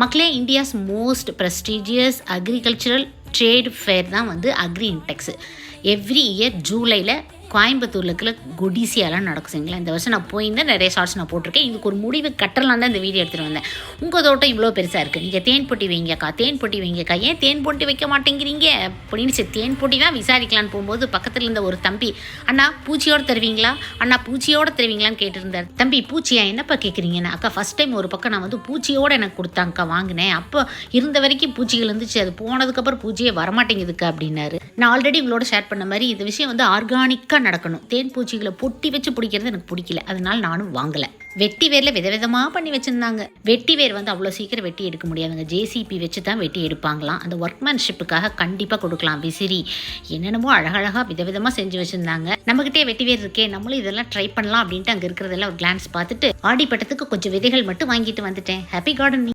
மக்களே India's most prestigious agricultural trade fair தான் வந்து அக்ரி இன்டெக்ஸ். எவ்ரி இயர் ஜூலையில் கோயம்புத்தூரில் இருக்கிற குடிசியாலாம் நடக்கும் சரிங்களா? இந்த வருஷம் நான் போயிருந்தேன் நிறைய ஷார்ட்ஸ் நான் போட்டிருக்கேன். இதுக்கு ஒரு முடிவு கட்டலாம் தான் இந்த வீடியோ எடுத்துகிட்டு வந்தேன். உங்கள் தோட்டம் இவ்வளோ பெருசாக இருக்குது நீங்கள் தேன் பொட்டி வைங்கக்கா தேன் பொட்டி வைங்கக்கா. ஏன் தேன் பொட்டி வைக்க மாட்டேங்கிறீங்க? அப்படின்னு சரி தேன் பொட்டி தான் விசாரிக்கலான்னு போகும்போது பக்கத்தில் இருந்த ஒரு தம்பி அண்ணா பூச்சியோட தருவீங்களா? அண்ணா பூச்சியோட தருவீங்களான்னு கேட்டிருந்தார். தம்பி பூச்சியா? என்னப்பா கேட்குறீங்கன்னு அக்கா ஃபஸ்ட் டைம் ஒரு பக்கம் நான் வந்து பூச்சியோட எனக்கு கொடுத்தாங்கக்கா வாங்கினேன். அப்போ இருந்த வரைக்கும் பூச்சிகள் இருந்துச்சு. அது போனதுக்கப்புறம் பூச்சியே வரமாட்டேங்குதுக்கா அப்படின்னாரு. நான் ஆல்ரெடி உங்களோட ஷேர் பண்ண மாதிரி இந்த விஷயம் வந்து ஆர்கானிக்காக நடக்கணும். தேன் பூச்சிகளை பொட்டி வச்சு பிடிக்கிறது எனக்கு பிடிக்கல. அதனால நானும் வாங்கலை. வெட்டி வேரில் விதவிதமாக பண்ணி வச்சுருந்தாங்க. வெட்டி வேர் வந்து அவ்வளோ சீக்கிரம் வெட்டி எடுக்க முடியாதுங்க. ஜேசிபி வச்சு தான் வெட்டி எடுப்பாங்களாம். அந்த ஒர்க்மேன்ஷிப்புக்காக கண்டிப்பாக கொடுக்கலாம். விசிறி என்னென்னமோ அழகழகாக விதவிதமாக செஞ்சு வச்சுருந்தாங்க. நம்மகிட்டே வெட்டி வேர் இருக்கே நம்மளும் இதெல்லாம் ட்ரை பண்ணலாம் அப்படின்ட்டு அங்கே இருக்கிறதெல்லாம் ஒரு கிளான்ஸ் பார்த்துட்டு ஆடிப்பட்டத்துக்கு கொஞ்சம் விதைகள் மட்டும் வாங்கிட்டு வந்துட்டேன். Happy garden